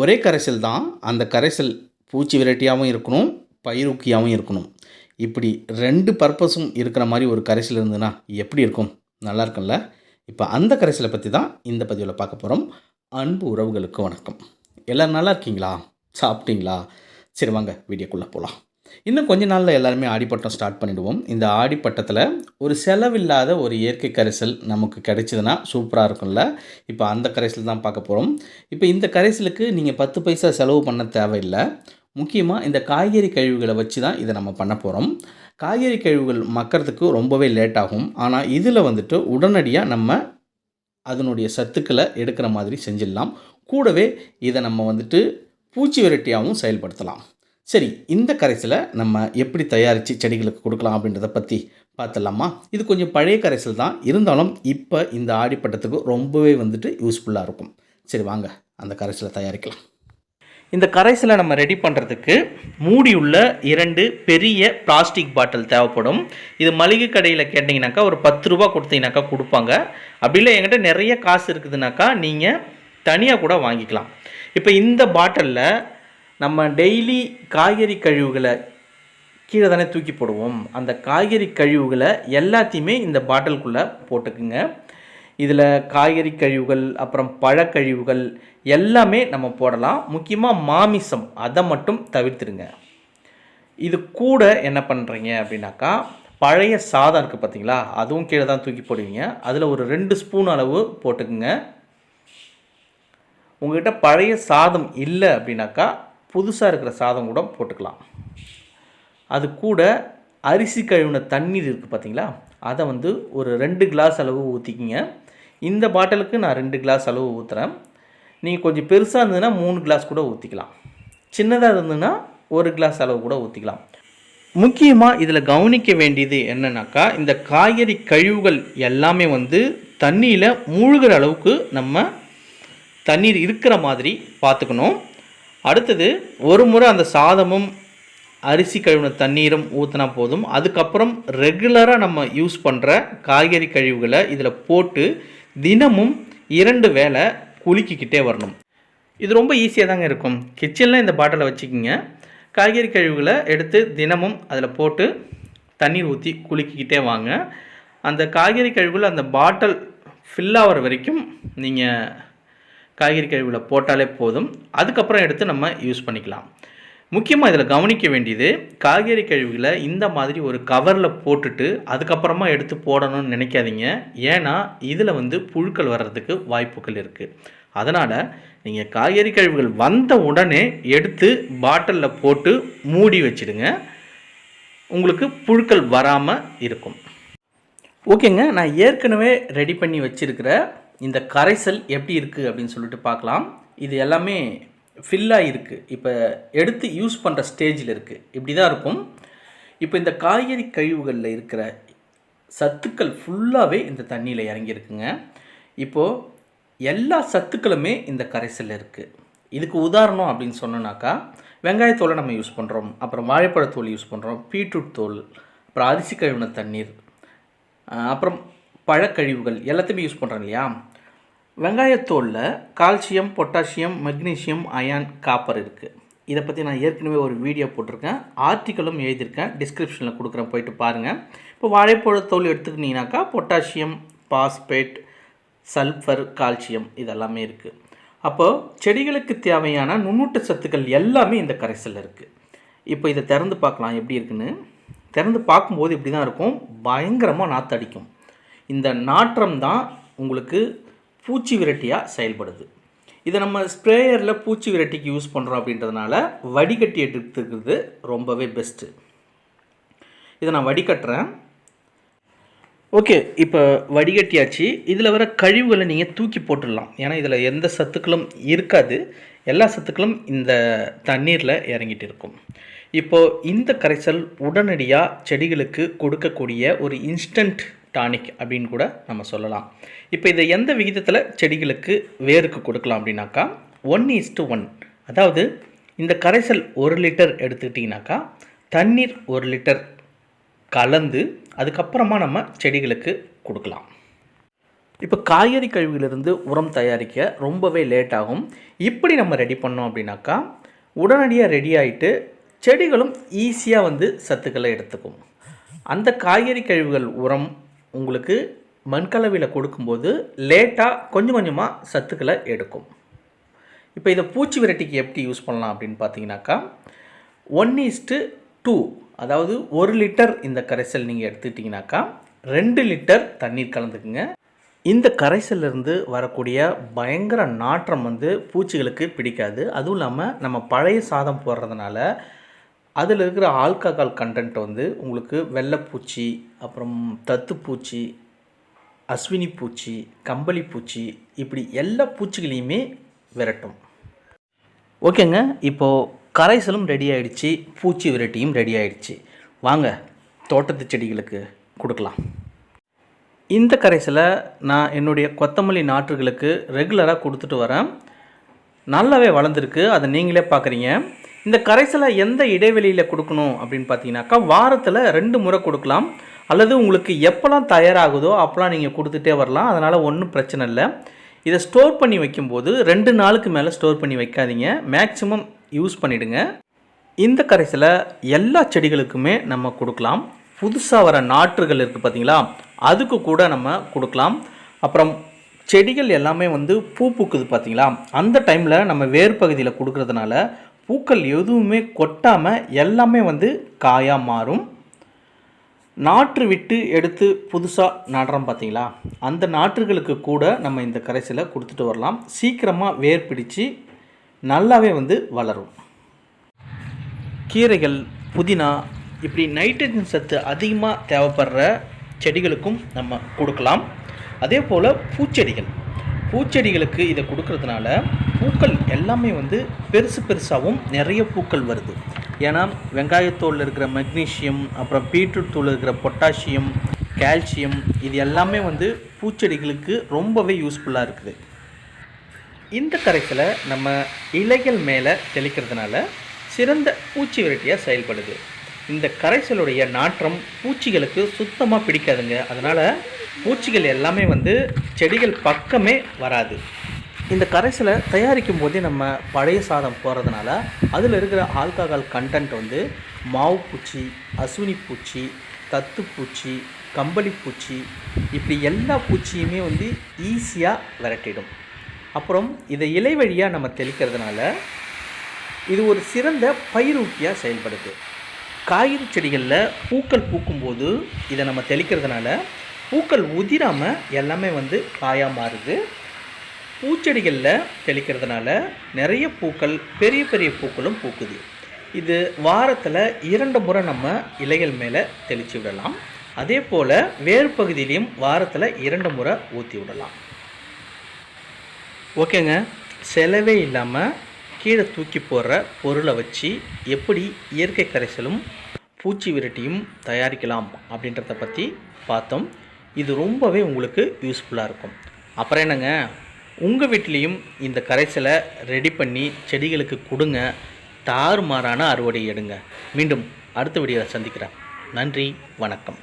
ஒரே கரைசல் தான். அந்த கரைசல் பூச்சி விரட்டியாகவும் இருக்கணும் பயிரூக்கியாகவும் இருக்கணும். இப்படி ரெண்டு பர்பஸும் இருக்கிற மாதிரி ஒரு கரைசல் இருந்ததுன்னா எப்படி இருக்கும்? நல்லா இருக்கும்ல? இப்போ அந்த கரைசலை பற்றி தான் இந்த பதிவில் பார்க்க போகிறோம் அன்பு உறவுகளுக்கு வணக்கம். எல்லோரும் நல்லா இருக்கீங்களா? சாப்பிட்டீங்களா? சரி வாங்க வீடியோக்குள்ளே போகலாம் இன்னும் கொஞ்ச நாளில் எல்லாருமே ஆடிப்பட்டம் ஸ்டார்ட் பண்ணிவிடுவோம் இந்த ஆடிப்பட்டத்தில் ஒரு செலவில்லாத ஒரு இயற்கை கரைசல் நமக்கு கிடைச்சதுன்னா சூப்பராக இருக்கும்ல. இப்போ அந்த கரைசல் தான் பார்க்க போகிறோம் இப்போ இந்த கரைசலுக்கு நீங்கள் பத்து பைசா செலவு பண்ண தேவையில்லை. முக்கியமாக இந்த காய்கறி கழிவுகளை வச்சு தான் இதை நம்ம பண்ண போகிறோம் காய்கறி கழிவுகள் மக்கிறதுக்கு ரொம்பவே லேட் ஆகும். ஆனால் இதில் வந்துட்டு உடனடியாக நம்ம அதனுடைய சத்துக்களை எடுக்கிற மாதிரி செஞ்சிடலாம். கூடவே இதை நம்ம வந்துட்டு பூச்சி விரட்டியாகவும் செயல்படுத்தலாம். சரி இந்த கரைசலை நம்ம எப்படி தயாரித்து செடிகளுக்கு கொடுக்கலாம் அப்படின்றத பற்றி பார்த்துடலாமா? இது கொஞ்சம் பழைய கரைசல் தான். இருந்தாலும் இப்போ இந்த ஆடிப்பட்டத்துக்கு ரொம்பவே வந்துட்டு யூஸ்ஃபுல்லாக இருக்கும். சரி வாங்க. அந்த கரைசலை தயாரிக்கலாம். இந்த கரைசலை நம்ம ரெடி பண்ணுறதுக்கு மூடியுள்ள இரண்டு பெரிய பிளாஸ்டிக் பாட்டில் தேவைப்படும். இது மளிகை கடையில் கேட்டிங்கனாக்கா ஒரு பத்து ரூபா கொடுத்தீங்கனாக்கா கொடுப்பாங்க. அப்படி இல்லை என்கிட்ட நிறைய காசு இருக்குதுனாக்கா நீங்கள் தனியாக கூட வாங்கிக்கலாம். இப்போ இந்த பாட்டிலில் நம்ம டெய்லி காய்கறி கழிவுகளை கீழே தானே தூக்கி போடுவோம். அந்த காய்கறி கழிவுகளை எல்லாத்தையுமே இந்த பாட்டிலுக்குள்ளே போட்டுக்குங்க. இதில் காய்கறி கழிவுகள் அப்புறம் பழக்கழிவுகள் எல்லாமே நம்ம போடலாம். முக்கியமாக மாமிசம் அதை மட்டும் தவிர்த்துடுங்க. இது கூட என்ன பண்ணுறீங்க அப்படின்னாக்கா பழைய சாதம் இருக்குது பார்த்தீங்களா? அதுவும் கீழே தான் தூக்கி போடுவீங்க. அதில் ஒரு ரெண்டு ஸ்பூன் அளவு போட்டுக்குங்க. உங்கள்கிட்ட பழைய சாதம் இல்லை அப்படின்னாக்கா புதுசாக இருக்கிற சாதம் கூட போட்டுக்கலாம். அது கூட அரிசி கழுவின தண்ணீர் இருக்குது பார்த்தீங்களா அதை வந்து ஒரு ரெண்டு கிளாஸ் அளவு ஊற்றிக்கிங்க இந்த பாட்டிலுக்கு நான் ரெண்டு கிளாஸ் அளவு ஊற்றுறேன் நீங்கள் கொஞ்சம் பெருசாக இருந்ததுன்னா மூணு கிளாஸ் கூட ஊற்றிக்கலாம் சின்னதாக இருந்ததுன்னா ஒரு கிளாஸ் அளவு கூட ஊற்றிக்கலாம் முக்கியமாக இதில் கவனிக்க வேண்டியது என்னன்னாக்கா இந்த காய்கறி கழிவுகள் எல்லாமே வந்து தண்ணியில் மூழ்கிற அளவுக்கு நம்ம தண்ணீர் இருக்கிற மாதிரி பார்த்துக்கணும் அடுத்தது ஒரு முறை அந்த சாதமும் அரிசி கழுவின தண்ணீரும் ஊற்றினா போதும். அதுக்கப்புறம் ரெகுலராக நம்ம யூஸ் பண்ணுற காய்கறி கழிவுகளை இதில் போட்டு தினமும் இரண்டு வேளை குலுக்கிக்கிட்டே வரணும். இது ரொம்ப ஈஸியாக தாங்க இருக்கும். கிச்சனில் இந்த பாட்டிலை வச்சுக்கிங்க. காய்கறி கழிவுகளை எடுத்து தினமும் அதில் போட்டு தண்ணீர் ஊற்றி குலுக்கிக்கிட்டே வாங்க. அந்த காய்கறி கழிவுகள் அந்த பாட்டில் ஃபில் ஆகிற வரைக்கும் நீங்கள் காய்கறி கழிவுகளை போட்டாலே போதும். அதுக்கப்புறம் எடுத்து நம்ம யூஸ் பண்ணிக்கலாம். முக்கியமாக இதில் கவனிக்க வேண்டியது காய்கறி கழிவுகளை இந்த மாதிரி ஒரு கவரில் போட்டுட்டு அதுக்கப்புறமா எடுத்து போடணும்னு நினைக்காதீங்க. ஏன்னா இதில் வந்து புழுக்கள் வர்றதுக்கு வாய்ப்புகள் இருக்குது அதனால் நீங்கள் காய்கறி கழிவுகள் வந்த உடனே எடுத்து பாட்டிலில் போட்டு மூடி வச்சிடுங்க. உங்களுக்கு புழுக்கள் வராமல் இருக்கும். ஓகேங்க நான் ஏற்கனவே ரெடி பண்ணி வச்சுருக்கிற இந்த கரைசல் எப்படி இருக்குது அப்படின்னு சொல்லிட்டு பார்க்கலாம். இது எல்லாமே ஃபில்லாக இருக்குது இப்போ எடுத்து யூஸ் பண்ணுற ஸ்டேஜில் இருக்குது இப்படி தான் இருக்கும். இப்போ இந்த காய்கறி கழிவுகளில் இருக்கிற சத்துக்கள் ஃபுல்லாகவே இந்த தண்ணியில் இறங்கியிருக்குங்க. இப்போது எல்லா சத்துக்களுமே இந்த கரைசலில் இருக்குது இதுக்கு உதாரணம் அப்படின்னு சொன்னோன்னாக்கா வெங்காயத்தோலை நம்ம யூஸ் பண்ணுறோம் அப்புறம் வாழைப்பழத்தோல் யூஸ் பண்ணுறோம் பீட்ரூட் தோல் அப்புறம் அரிசி கழுவின தண்ணீர் அப்புறம் பழக்கழிவுகள் எல்லாத்தையுமே யூஸ் பண்ணுறோம் இல்லையா? வெங்காயத்தோலில் calcium potassium magnesium iron copper இருக்குது இதை பற்றி நான் ஏற்கனவே ஒரு வீடியோ போட்டிருக்கேன். ஆர்டிக்கலும் எழுதியிருக்கேன். டிஸ்கிரிப்ஷனில் கொடுக்குறேன். போயிட்டு பாருங்கள் இப்போ வாழைப்பழத்தோல் எடுத்துக்கிட்டிங்கனாக்கா பொட்டாசியம் பாஸ்பேட் சல்ஃபர் கால்சியம் இதெல்லாமே இருக்குது அப்போது செடிகளுக்கு தேவையான நுண்ணூட்ட சத்துக்கள் எல்லாமே இந்த கரைசலில் இருக்குது இப்போ இதை திறந்து பார்க்கலாம். எப்படி இருக்குன்னு? திறந்து பார்க்கும்போது இப்படி தான் இருக்கும். பயங்கரமாக நாற்றடிக்கும் இந்த நாற்றம் தான் உங்களுக்கு பூச்சி விரட்டியாக செயல்படுது. இதை நம்ம ஸ்ப்ரேயரில் பூச்சி விரட்டிக்கு யூஸ் பண்ணுறோம் அப்படின்றதுனால வடிகட்டி எடுத்துக்கிறது ரொம்பவே பெஸ்ட்டு இதை நான் வடிகட்டுறேன். ஓகே இப்போ வடிகட்டியாச்சு. இதில் வர கழிவுகளை நீங்கள் தூக்கி போட்டுடலாம். ஏன்னா இதில் எந்த சத்துக்களும் இருக்காது. எல்லா சத்துக்களும் இந்த தண்ணீரில் இறங்கிட்டு இருக்கும். இப்போது இந்த கரைசல் உடனடியாக செடிகளுக்கு கொடுக்கக்கூடிய ஒரு இன்ஸ்டன்ட் டானிக் அப்படின்னு கூட நம்ம சொல்லலாம். இப்போ இதை எந்த விகிதத்தில் செடிகளுக்கு வேருக்கு கொடுக்கலாம் அப்படின்னாக்கா ஒன் டு ஒன் அதாவது இந்த கரைசல் ஒரு லிட்டர் எடுத்துக்கிட்டிங்கனாக்கா தண்ணீர் ஒரு லிட்டர் கலந்து அதுக்கப்புறமா நம்ம செடிகளுக்கு கொடுக்கலாம். இப்போ காய்கறி கழிவுகளிலிருந்து உரம் தயாரிக்க ரொம்பவே லேட் ஆகும். இப்படி நம்ம ரெடி பண்ணோம் அப்படின்னாக்கா உடனடியாக ரெடி ஆகிட்டு செடிகளும் ஈஸியாக வந்து சத்துக்களை எடுத்துக்கும். அந்த காய்கறி கழிவுகள் உரம் உங்களுக்கு மண்கலவையில் கொடுக்கும்போது லேட்டாக கொஞ்சம் கொஞ்சமாக சத்துக்களை எடுக்கும். இப்போ இதை பூச்சி விரட்டிக்கு எப்படி யூஸ் பண்ணலாம் அப்படின்னு பார்த்தீங்கன்னாக்கா ஒன் ஈஸ்ட்டு டூ அதாவது ஒரு லிட்டர் இந்த கரைசல் நீங்கள் எடுத்துக்கிட்டிங்கனாக்கா ரெண்டு லிட்டர் தண்ணீர் கலந்துக்குங்க. இந்த கரைசல்லேருந்து வரக்கூடிய பயங்கர நாற்றம் வந்து பூச்சிகளுக்கு பிடிக்காது. அதுவும் இல்லாமல் நம்ம பழைய சாதம் போடுறதுனால அதில் இருக்கிற ஆல்கஹால் கண்டென்ட் வந்து உங்களுக்கு வெள்ளைப்பூச்சி அப்புறம் தத்துப்பூச்சி அஸ்வினி பூச்சி கம்பளி பூச்சி இப்படி எல்லா பூச்சிகளையுமே விரட்டும். ஓகேங்க இப்போது கரைசலும் ரெடி ஆகிடுச்சு பூச்சி விரட்டியும் ரெடி ஆகிடுச்சு வாங்க தோட்டத்து செடிகளுக்கு கொடுக்கலாம். இந்த கரைசலை நான் என்னுடைய கொத்தமல்லி நாற்றுகளுக்கு ரெகுலராக கொடுத்துட்டு வரேன். நல்லாவே வளர்ந்துருக்கு அதை நீங்களே பார்க்குறீங்க. இந்த கரைசலை எந்த இடைவெளியில் கொடுக்கணும் அப்படின்னு பார்த்தீங்கன்னாக்கா வாரத்தில் ரெண்டு முறை கொடுக்கலாம். அல்லது உங்களுக்கு எப்போல்லாம் தயாராகுதோ அப்போல்லாம் நீங்கள் கொடுத்துட்டே வரலாம். அதனால் ஒன்றும் பிரச்சனை இல்லை. இதை ஸ்டோர் பண்ணி வைக்கும்போது ரெண்டு நாளுக்கு மேலே ஸ்டோர் பண்ணி வைக்காதீங்க. மேக்ஸிமம் யூஸ் பண்ணிவிடுங்க இந்த கரைசலை எல்லா செடிகளுக்குமே நம்ம கொடுக்கலாம். புதுசாக வர நாற்றுகள் இருக்குது பார்த்தீங்களா அதுக்கு கூட நம்ம கொடுக்கலாம். அப்புறம் செடிகள் எல்லாமே வந்து பூ பூக்குது பார்த்தீங்களா அந்த டைமில் நம்ம வேர் பகுதியில் கொடுக்கறதுனால பூக்கள் எதுவுமே கொட்டாமல் எல்லாமே வந்து காயாக மாறும். நாற்று விட்டு எடுத்து புதுசாக நடுறோம் பார்த்தீங்களா அந்த நாற்றுகளுக்கு கூட நம்ம இந்த கரைசலை கொடுத்துட்டு வரலாம். சீக்கிரமாக வேர் பிடிச்சு நல்லாவே வந்து வளரும். கீரைகள் புதினா இப்படி நைட்ரஜன் சத்து அதிகமாக தேவைப்படுற செடிகளுக்கும் நம்ம கொடுக்கலாம். அதே போல் பூச்செடிகள். பூச்செடிகளுக்கு இதை கொடுக்கறதுனால பூக்கள் எல்லாமே வந்து பெருசு பெருசாகவும் நிறைய பூக்கள் வருது. ஏன்னா வெங்காயத்தோலில் இருக்கிற மெக்னீஷியம் அப்புறம் பீட்ரூட் தூள் இருக்கிற பொட்டாசியம் கால்சியம் இது எல்லாமே வந்து பூச்செடிகளுக்கு ரொம்பவே யூஸ்ஃபுல்லாக இருக்குது. இந்த கரைசலை நம்ம இலைகள் மேலே தெளிக்கிறதுனால சிறந்த பூச்சி விரட்டியாக செயல்படுது. இந்த கரைசலுடைய நாற்றம் பூச்சிகளுக்கு சுத்தமாக பிடிக்காதுங்க. அதனால் பூச்சிகள் எல்லாமே வந்து செடிகள் பக்கமே வராது. இந்த கரைசலை தயாரிக்கும் போதே நம்ம பழைய சாதம் போடுறதுனால அதில் இருக்கிற ஆல்கஹால் கண்டென்ட் வந்து மாவு பூச்சி அசுனி பூச்சி தத்துப்பூச்சி கம்பளி பூச்சி இப்படி எல்லா பூச்சியுமே வந்து ஈஸியாக விரட்டிடும். அப்புறம் இதை இலை வழியாக நம்ம தெளிக்கிறதுனால இது ஒரு சிறந்த பயிரூக்கியாக செயல்படுது. காய்கறி செடிகளில் பூக்கள் பூக்கும்போது இதை நம்ம தெளிக்கிறதுனால பூக்கள் உதிராமல் எல்லாமே வந்து காயாக மாறுது. பூச்செடிகளில் தெளிக்கிறதுனால நிறைய பூக்கள் பெரிய பெரிய பூக்களும் பூக்குது. இது வாரத்தில் இரண்டு முறை நம்ம இலைகள் மேலே தெளித்து விடலாம். அதே போல் வேறு பகுதியிலையும் வாரத்தில் இரண்டு முறை ஊற்றி விடலாம். ஓகேங்க. செலவே இல்லாமல் கீழே தூக்கி போடுற பொருளை வச்சு எப்படி இயற்கை கரைசலும் பூச்சி விரட்டியும் தயாரிக்கலாம் அப்படின்றத பற்றி பார்த்தோம். இது ரொம்பவே உங்களுக்கு யூஸ்ஃபுல்லாக இருக்கும். அப்புறம் என்னங்க? உங்கள் வீட்லேயும் இந்த கரைசலை ரெடி பண்ணி செடிகளுக்கு கொடுங்க. தாறுமாறான அறுவடை எடுங்க. மீண்டும் அடுத்த வீடியோவில் சந்திக்கிறேன். நன்றி வணக்கம்.